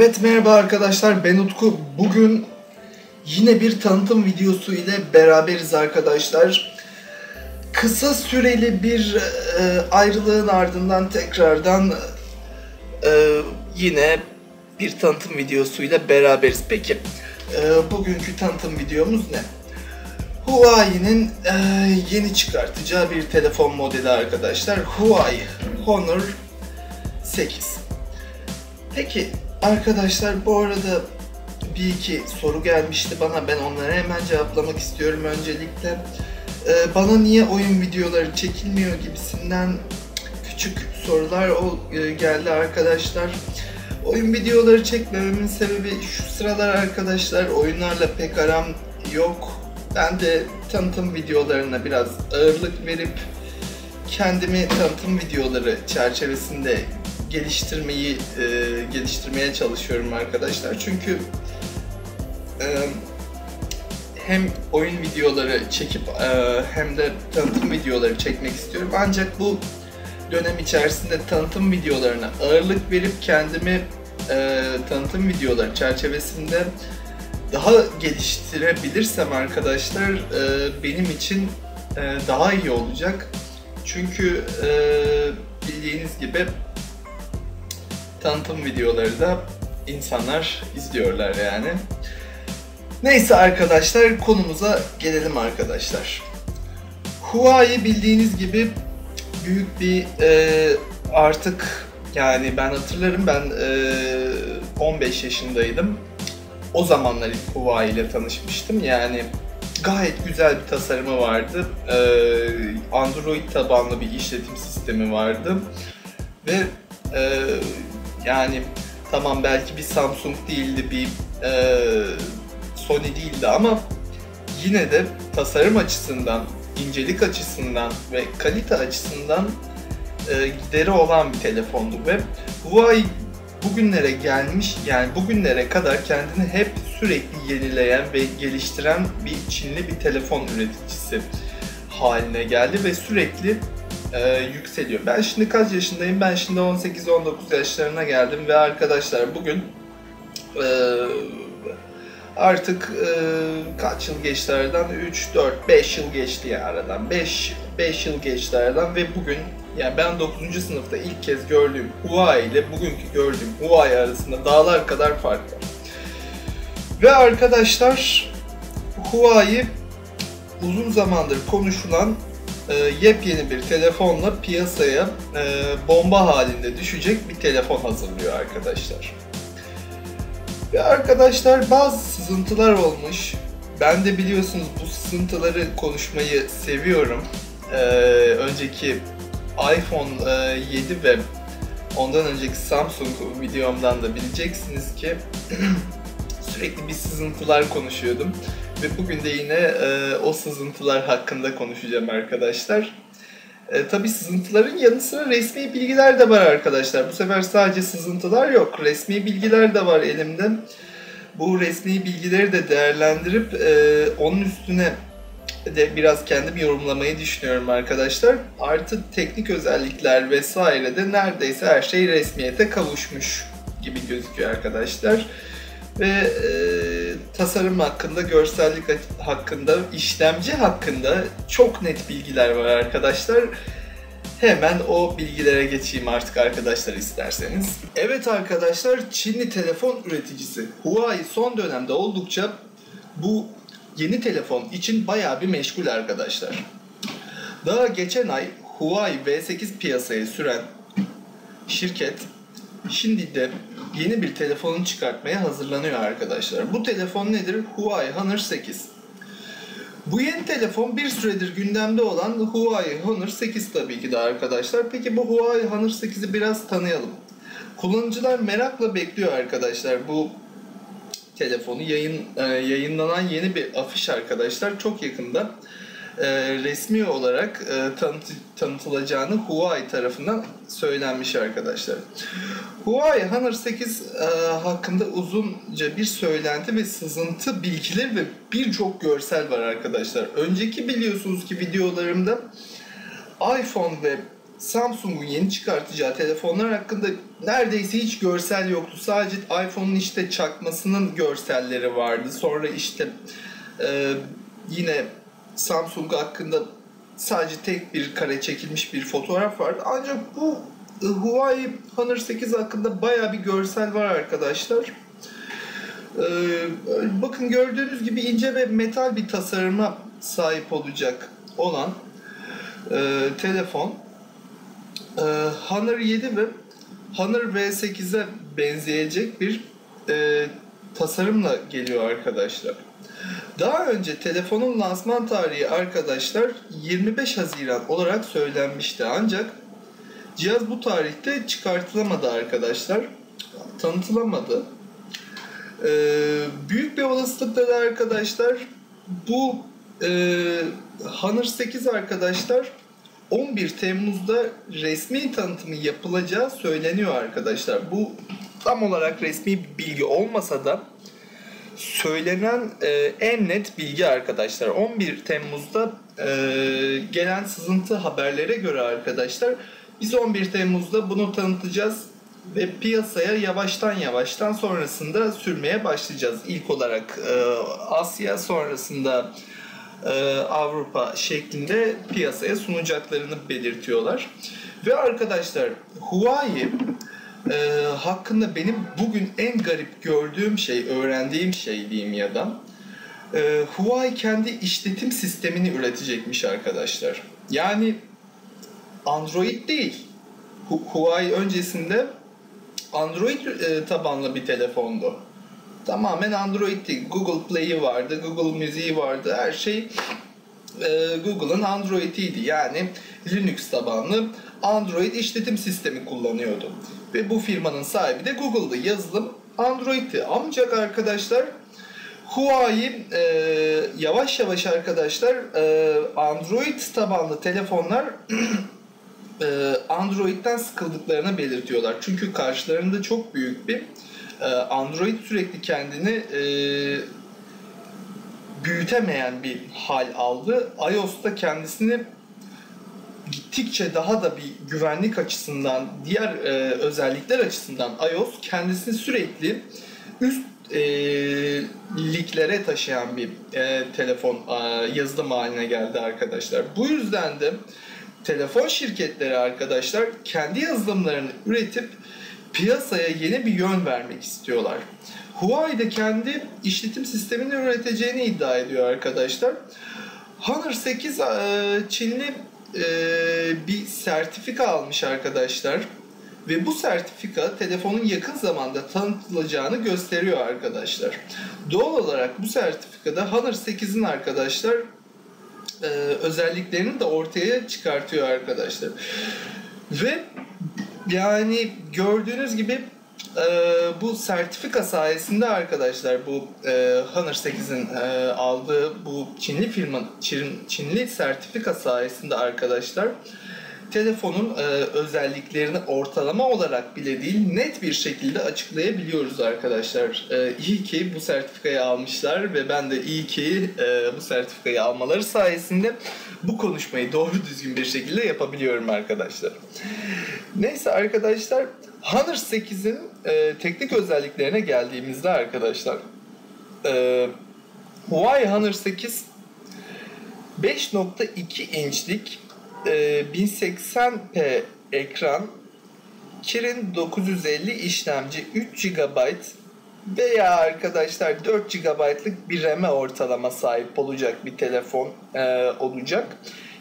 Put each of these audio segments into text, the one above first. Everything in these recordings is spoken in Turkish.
Evet merhaba arkadaşlar ben Utku. Bugün yine bir tanıtım videosu ile beraberiz arkadaşlar. Kısa süreli bir e, ayrılığın ardından tekrardan e, yine bir tanıtım videosu ile beraberiz. Peki e, bugünkü tanıtım videomuz ne? Huawei'nin e, yeni çıkartacağı bir telefon modeli arkadaşlar. Huawei Honor 8. Peki arkadaşlar bu arada bir iki soru gelmişti bana. Ben onları hemen cevaplamak istiyorum öncelikle. Ee, bana niye oyun videoları çekilmiyor gibisinden küçük sorular ol- e, geldi arkadaşlar. Oyun videoları çekmememin sebebi şu sıralar arkadaşlar oyunlarla pek aram yok. Ben de tanıtım videolarına biraz ağırlık verip kendimi tanıtım videoları çerçevesinde geliştirmeyi e, geliştirmeye çalışıyorum arkadaşlar. Çünkü e, hem oyun videoları çekip e, hem de tanıtım videoları çekmek istiyorum. Ancak bu dönem içerisinde tanıtım videolarına ağırlık verip kendimi e, tanıtım videoları çerçevesinde daha geliştirebilirsem arkadaşlar e, benim için e, daha iyi olacak. Çünkü e, bildiğiniz gibi tanıtım videoları da insanlar izliyorlar yani. Neyse arkadaşlar konumuza gelelim arkadaşlar. Huawei bildiğiniz gibi büyük bir e, artık yani ben hatırlarım ben e, 15 yaşındaydım. O zamanlar Huawei ile tanışmıştım. Yani gayet güzel bir tasarımı vardı. E, Android tabanlı bir işletim sistemi vardı. Ve e, yani tamam belki bir Samsung değildi, bir e, Sony değildi ama yine de tasarım açısından, incelik açısından ve kalite açısından e, gideri olan bir telefondu ve Huawei bugünlere gelmiş yani bugünlere kadar kendini hep sürekli yenileyen ve geliştiren bir Çinli bir telefon üreticisi haline geldi ve sürekli e, yükseliyor. Ben şimdi kaç yaşındayım? Ben şimdi 18-19 yaşlarına geldim ve arkadaşlar bugün e, artık e, kaç yıl geçti aradan? 3, 4, 5 yıl geçti ya aradan. 5, 5 yıl geçti aradan ve bugün yani ben 9. sınıfta ilk kez gördüğüm Huawei ile bugünkü gördüğüm Huawei arasında dağlar kadar fark var. Ve arkadaşlar Huawei uzun zamandır konuşulan e, yepyeni bir telefonla piyasaya e, bomba halinde düşecek bir telefon hazırlıyor arkadaşlar. Ve arkadaşlar bazı sızıntılar olmuş. Ben de biliyorsunuz bu sızıntıları konuşmayı seviyorum. E, önceki iPhone e, 7 ve ondan önceki Samsung videomdan da bileceksiniz ki sürekli bir sızıntılar konuşuyordum. Ve bugün de yine e, o sızıntılar hakkında konuşacağım arkadaşlar. E, Tabi sızıntıların yanı sıra resmi bilgiler de var arkadaşlar. Bu sefer sadece sızıntılar yok. Resmi bilgiler de var elimde. Bu resmi bilgileri de değerlendirip e, onun üstüne de biraz kendim yorumlamayı düşünüyorum arkadaşlar. Artı teknik özellikler vesaire de neredeyse her şey resmiyete kavuşmuş gibi gözüküyor arkadaşlar ve e, tasarım hakkında, görsellik hakkında, işlemci hakkında çok net bilgiler var arkadaşlar. Hemen o bilgilere geçeyim artık arkadaşlar isterseniz. Evet arkadaşlar Çinli telefon üreticisi Huawei son dönemde oldukça bu yeni telefon için bayağı bir meşgul arkadaşlar. Daha geçen ay Huawei V8 piyasaya süren şirket şimdi de yeni bir telefonun çıkartmaya hazırlanıyor arkadaşlar. Bu telefon nedir? Huawei Honor 8. Bu yeni telefon bir süredir gündemde olan Huawei Honor 8 tabii ki de arkadaşlar. Peki bu Huawei Honor 8'i biraz tanıyalım. Kullanıcılar merakla bekliyor arkadaşlar bu telefonu. Yayın e, yayınlanan yeni bir afiş arkadaşlar çok yakında e, resmi olarak e, tanıtı, tanıtılacağını Huawei tarafından söylenmiş arkadaşlar. Huawei Honor 8 e, hakkında uzunca bir söylenti ve sızıntı bilgileri ve birçok görsel var arkadaşlar. Önceki biliyorsunuz ki videolarımda iPhone ve Samsung'un yeni çıkartacağı telefonlar hakkında neredeyse hiç görsel yoktu. Sadece iPhone'un işte çakmasının görselleri vardı. Sonra işte e, yine Samsung hakkında sadece tek bir kare çekilmiş bir fotoğraf vardı. Ancak bu e, Huawei Honor 8 hakkında baya bir görsel var arkadaşlar. Ee, bakın gördüğünüz gibi ince ve metal bir tasarıma sahip olacak olan e, telefon e, Honor 7 ve Honor V8'e benzeyecek bir e, tasarımla geliyor arkadaşlar. Daha önce telefonun lansman tarihi arkadaşlar 25 Haziran olarak söylenmişti ancak cihaz bu tarihte çıkartılamadı arkadaşlar. Tanıtılamadı. Ee, büyük bir olasılıkla da arkadaşlar bu e, Honor 8 arkadaşlar 11 Temmuz'da resmi tanıtımı yapılacağı söyleniyor arkadaşlar. Bu tam olarak resmi bir bilgi olmasa da söylenen e, en net bilgi arkadaşlar. 11 Temmuz'da e, gelen sızıntı haberlere göre arkadaşlar biz 11 Temmuz'da bunu tanıtacağız ve piyasaya yavaştan yavaştan sonrasında sürmeye başlayacağız. İlk olarak e, Asya sonrasında e, Avrupa şeklinde piyasaya sunacaklarını belirtiyorlar. Ve arkadaşlar Huawei e, hakkında benim bugün en garip gördüğüm şey, öğrendiğim şey diyeyim ya da e, Huawei kendi işletim sistemini üretecekmiş arkadaşlar. Yani Android değil. Huawei öncesinde Android e, tabanlı bir telefondu. Tamamen Android'ti. Google Play'i vardı, Google Müziği vardı. Her şey e, Google'ın Android'iydi. Yani Linux tabanlı Android işletim sistemi kullanıyordu. Ve bu firmanın sahibi de Google'dı. Yazılım Android'ti. Ancak arkadaşlar Huawei e, yavaş yavaş arkadaşlar e, Android tabanlı telefonlar e, Android'den sıkıldıklarını belirtiyorlar. Çünkü karşılarında çok büyük bir e, Android sürekli kendini e, büyütemeyen bir hal aldı. iOS da kendisini gittikçe daha da bir güvenlik açısından, diğer e, özellikler açısından iOS kendisini sürekli üst e, liglere taşıyan bir e, telefon e, yazılım haline geldi arkadaşlar. Bu yüzden de telefon şirketleri arkadaşlar kendi yazılımlarını üretip piyasaya yeni bir yön vermek istiyorlar. Huawei de kendi işletim sistemini üreteceğini iddia ediyor arkadaşlar. Honor 8 e, Çinli e, bir sertifika almış arkadaşlar. Ve bu sertifika telefonun yakın zamanda tanıtılacağını gösteriyor arkadaşlar. Doğal olarak bu sertifikada Honor 8'in arkadaşlar e, özelliklerini de ortaya çıkartıyor arkadaşlar. Ve yani gördüğünüz gibi e, bu sertifika sayesinde arkadaşlar bu e, Honor 8'in e, aldığı bu Çinli firma Çin, Çinli sertifika sayesinde arkadaşlar telefonun e, özelliklerini ortalama olarak bile değil net bir şekilde açıklayabiliyoruz arkadaşlar. E, iyi ki bu sertifikayı almışlar ve ben de iyi ki e, bu sertifikayı almaları sayesinde bu konuşmayı doğru düzgün bir şekilde yapabiliyorum arkadaşlar. Neyse arkadaşlar Honor 8'in e, teknik özelliklerine geldiğimizde arkadaşlar e, Huawei Honor 8 5.2 inçlik e, 1080p ekran Kirin 950 işlemci 3 GB veya arkadaşlar 4 GB'lık bir RAM'e ortalama sahip olacak bir telefon e, olacak.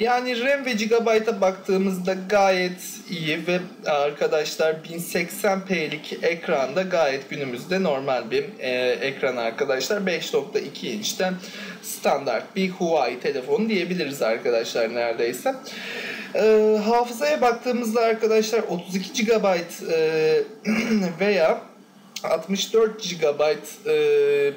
Yani RAM ve GB'a baktığımızda gayet iyi ve arkadaşlar 1080p'lik ekranda gayet günümüzde normal bir e, ekran arkadaşlar. 5.2 inçten standart bir Huawei telefonu diyebiliriz arkadaşlar neredeyse. E, hafızaya baktığımızda arkadaşlar 32 GB e, veya 64 GB e,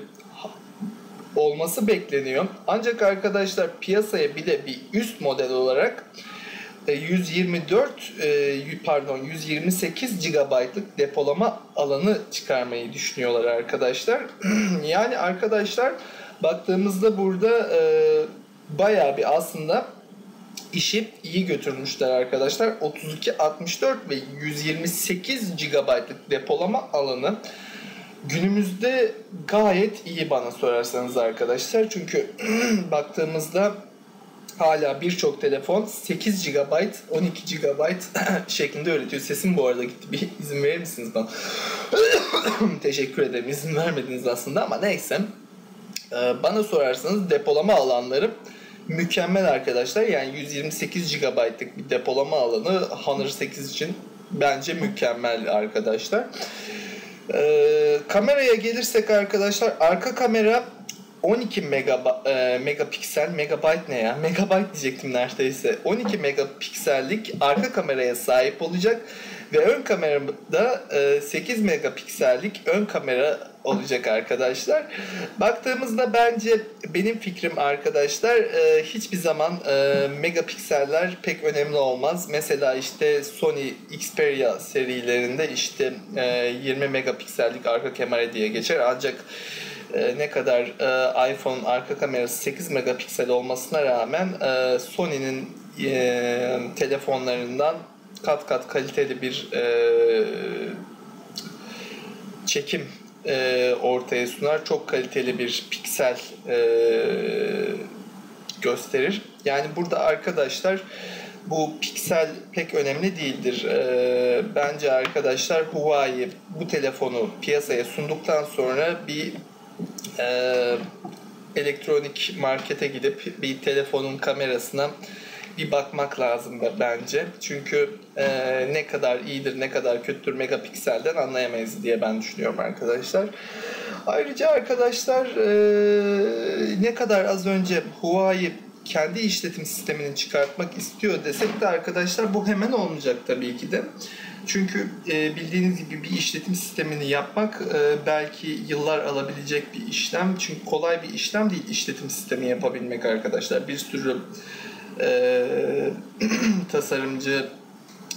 olması bekleniyor. Ancak arkadaşlar piyasaya bir de bir üst model olarak 124 e, e, pardon 128 GB'lık depolama alanı çıkarmayı düşünüyorlar arkadaşlar. yani arkadaşlar baktığımızda burada e, bayağı bir aslında işi iyi götürmüşler arkadaşlar. 32, 64 ve 128 GB'lık depolama alanı günümüzde gayet iyi bana sorarsanız arkadaşlar. Çünkü baktığımızda hala birçok telefon 8 GB, 12 GB şeklinde üretiyor. Sesim bu arada gitti. Bir izin verir misiniz bana? Teşekkür ederim. İzin vermediniz aslında ama neyse. Ee, bana sorarsanız depolama alanları mükemmel arkadaşlar. Yani 128 GB'lık bir depolama alanı Honor 8 için bence mükemmel arkadaşlar. Ee, kameraya gelirsek arkadaşlar arka kamera 12 mega, e, megapiksel, megabyte ne ya? Megabyte diyecektim neredeyse. 12 megapiksellik arka kameraya sahip olacak ve ön kamerada e, 8 megapiksellik ön kamera olacak arkadaşlar. Baktığımızda bence benim fikrim arkadaşlar e, hiçbir zaman e, megapikseller pek önemli olmaz. Mesela işte Sony Xperia serilerinde işte e, 20 megapiksellik arka kamera diye geçer ancak e, ne kadar e, iPhone arka kamerası 8 megapiksel olmasına rağmen e, Sony'nin e, telefonlarından kat kat kaliteli bir e, çekim e, ortaya sunar. Çok kaliteli bir piksel e, gösterir. Yani burada arkadaşlar bu piksel pek önemli değildir. E, bence arkadaşlar Huawei bu telefonu piyasaya sunduktan sonra bir e, elektronik markete gidip bir telefonun kamerasına bir bakmak lazım bence. Çünkü e, ne kadar iyidir ne kadar kötüdür megapikselden anlayamayız diye ben düşünüyorum arkadaşlar. Ayrıca arkadaşlar e, ne kadar az önce Huawei kendi işletim sistemini çıkartmak istiyor desek de arkadaşlar bu hemen olmayacak tabii ki de. Çünkü e, bildiğiniz gibi bir işletim sistemini yapmak e, belki yıllar alabilecek bir işlem. Çünkü kolay bir işlem değil işletim sistemi yapabilmek arkadaşlar. Bir sürü e, tasarımcı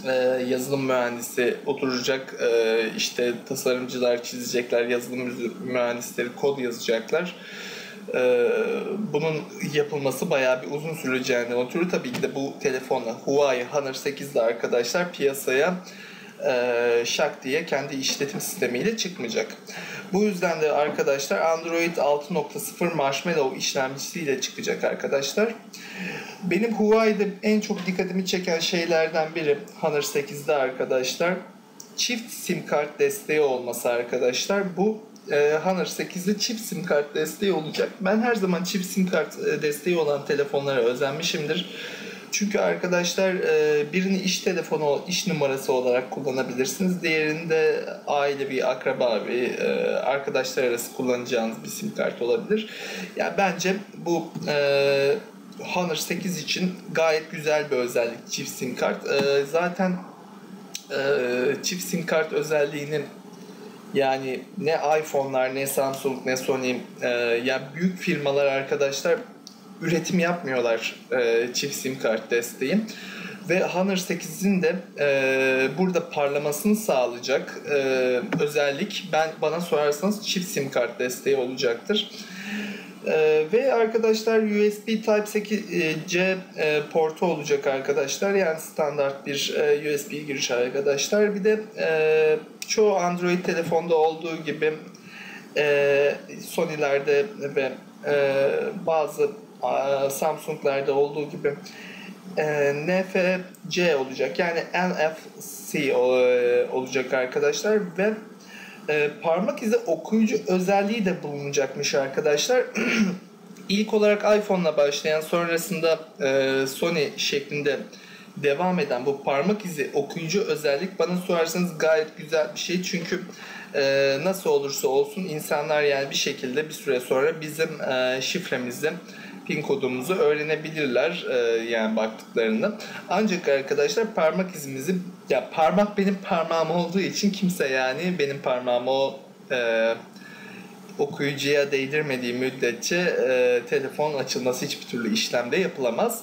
e, yazılım mühendisi oturacak e, işte tasarımcılar çizecekler yazılım mühendisleri kod yazacaklar e, bunun yapılması bayağı bir uzun süreceğinden ötürü tabii ki de bu telefonla Huawei Honor 8'de arkadaşlar piyasaya e, şak diye kendi işletim sistemiyle çıkmayacak. Bu yüzden de arkadaşlar Android 6.0 Marshmallow işlemcisiyle çıkacak arkadaşlar. Benim Huawei'de en çok dikkatimi çeken şeylerden biri Honor 8'de arkadaşlar çift sim kart desteği olması arkadaşlar. Bu e, Honor 8'de çift sim kart desteği olacak. Ben her zaman çift sim kart e, desteği olan telefonlara özenmişimdir. Çünkü arkadaşlar e, birini iş telefonu, iş numarası olarak kullanabilirsiniz. Diğerinde aile bir akraba bir e, arkadaşlar arası kullanacağınız bir sim kart olabilir. Yani bence bu Honor 8 için gayet güzel bir özellik çift sim kart. Zaten çift sim kart özelliğinin yani ne iPhone'lar ne Samsung ne Sony yani büyük firmalar arkadaşlar üretim yapmıyorlar e, çift sim kart desteği. Ve Honor 8'in de e, burada parlamasını sağlayacak e, özellik ben bana sorarsanız çift sim kart desteği olacaktır. Ee, ve arkadaşlar USB Type-C e, portu olacak arkadaşlar. Yani standart bir e, USB giriş arkadaşlar. Bir de e, çoğu Android telefonda olduğu gibi e, Sony'lerde ve e, bazı Samsung'larda olduğu gibi e, NFC olacak. Yani NFC e, olacak arkadaşlar ve e, parmak izi okuyucu özelliği de bulunacakmış arkadaşlar. İlk olarak iPhone'la başlayan sonrasında e, Sony şeklinde devam eden bu parmak izi okuyucu özellik bana sorarsanız gayet güzel bir şey. Çünkü e, nasıl olursa olsun insanlar yani bir şekilde bir süre sonra bizim e, şifremizi pin kodumuzu öğrenebilirler e, yani baktıklarında. Ancak arkadaşlar parmak izimizi ya parmak benim parmağım olduğu için kimse yani benim parmağımı o e, okuyucuya değdirmediği müddetçe e, telefon açılması hiçbir türlü işlemde yapılamaz.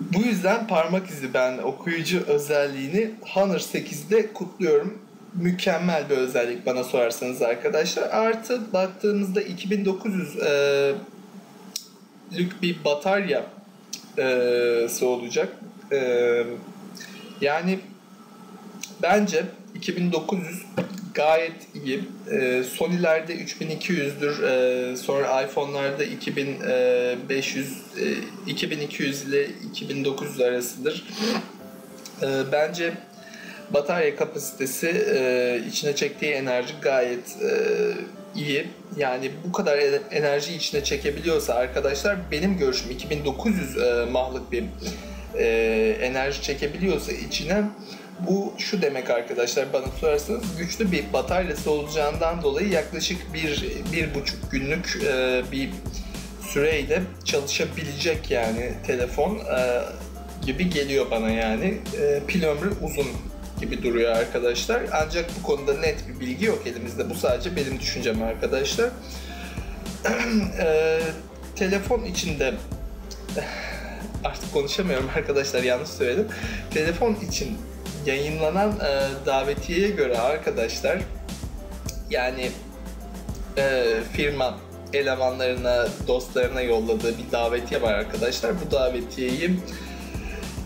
Bu yüzden parmak izi ben okuyucu özelliğini Honor 8'de kutluyorum. Mükemmel bir özellik bana sorarsanız arkadaşlar. Artı baktığımızda 2900 e, bir batarya e, olacak. E, yani bence 2900 gayet iyi. E, Sony'lerde 3200'dür. E, sonra iPhone'larda 2500 e, 2200 ile 2900 arasıdır. E, bence batarya kapasitesi e, içine çektiği enerji gayet e, iyi. Yani bu kadar enerji içine çekebiliyorsa arkadaşlar benim görüşüm 2900 e, mahlık bir e, enerji çekebiliyorsa içine bu şu demek arkadaşlar bana sorarsanız güçlü bir bataryası olacağından dolayı yaklaşık bir, bir buçuk günlük e, bir süreyle çalışabilecek yani telefon e, gibi geliyor bana yani. E, pil ömrü uzun gibi duruyor arkadaşlar. Ancak bu konuda net bir bilgi yok elimizde. Bu sadece benim düşüncem arkadaşlar. e, telefon içinde artık konuşamıyorum arkadaşlar yanlış söyledim. Telefon için yayınlanan e, davetiyeye göre arkadaşlar yani e, firma elemanlarına, dostlarına yolladığı bir davetiye var arkadaşlar. Bu davetiyeyi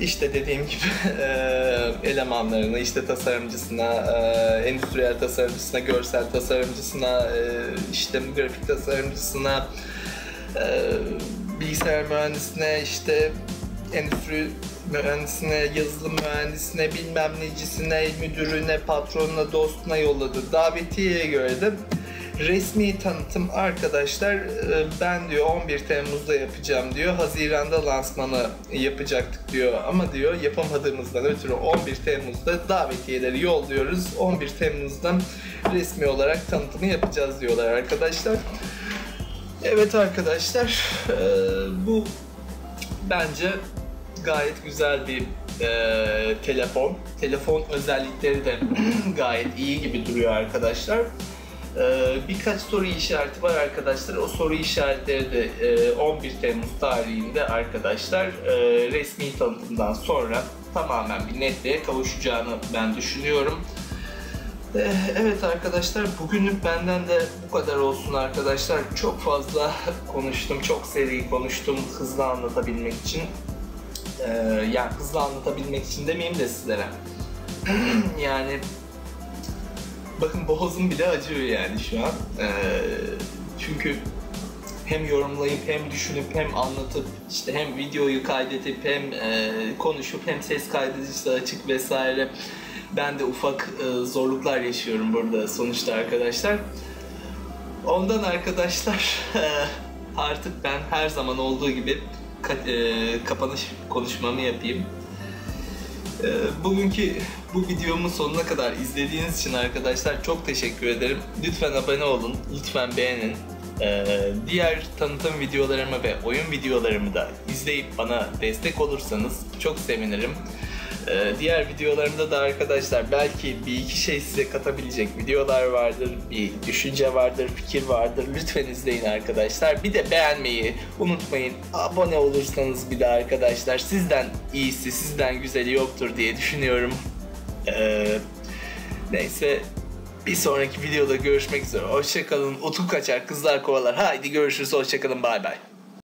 işte dediğim gibi e, elemanlarına, işte tasarımcısına, endüstriyel tasarımcısına, görsel tasarımcısına, işte grafik tasarımcısına, bilgisayar mühendisine, işte endüstri mühendisine, yazılım mühendisine, bilmem necisine, müdürüne, patronuna, dostuna yolladı. Davetiyeye göre de resmi tanıtım arkadaşlar e, ben diyor 11 Temmuz'da yapacağım diyor. Haziran'da lansmanı yapacaktık diyor. Ama diyor yapamadığımızdan ötürü 11 Temmuz'da davetiyeleri yolluyoruz. 11 Temmuz'dan resmi olarak tanıtımı yapacağız diyorlar arkadaşlar. Evet arkadaşlar e, bu bence gayet güzel bir e, telefon. Telefon özellikleri de gayet iyi gibi duruyor arkadaşlar. E, birkaç soru işareti var arkadaşlar. O soru işaretleri de e, 11 Temmuz tarihinde arkadaşlar e, resmi tanıtımdan sonra tamamen bir netliğe kavuşacağını ben düşünüyorum. E, evet arkadaşlar bugünlük benden de bu kadar olsun arkadaşlar. Çok fazla konuştum, çok seri konuştum hızlı anlatabilmek için e, yani hızlı anlatabilmek için demeyeyim de sizlere. yani bakın boğazım bile acıyor yani şu an. E, çünkü hem yorumlayıp hem düşünüp hem anlatıp işte hem videoyu kaydedip hem e, konuşup hem ses kaydedicisi açık vesaire ben de ufak e, zorluklar yaşıyorum burada sonuçta arkadaşlar. Ondan arkadaşlar artık ben her zaman olduğu gibi e, kapanış konuşmamı yapayım. E, bugünkü bu videomun sonuna kadar izlediğiniz için arkadaşlar çok teşekkür ederim. Lütfen abone olun, lütfen beğenin. E, diğer tanıtım videolarımı ve oyun videolarımı da izleyip bana destek olursanız çok sevinirim. Ee, diğer videolarımda da arkadaşlar belki bir iki şey size katabilecek videolar vardır, bir düşünce vardır, fikir vardır. Lütfen izleyin arkadaşlar. Bir de beğenmeyi unutmayın. Abone olursanız bir de arkadaşlar sizden iyisi, sizden güzeli yoktur diye düşünüyorum. Ee, neyse bir sonraki videoda görüşmek üzere. Hoşçakalın. Utku kaçar, kızlar kovalar. Haydi görüşürüz. Hoşçakalın. Bay bay.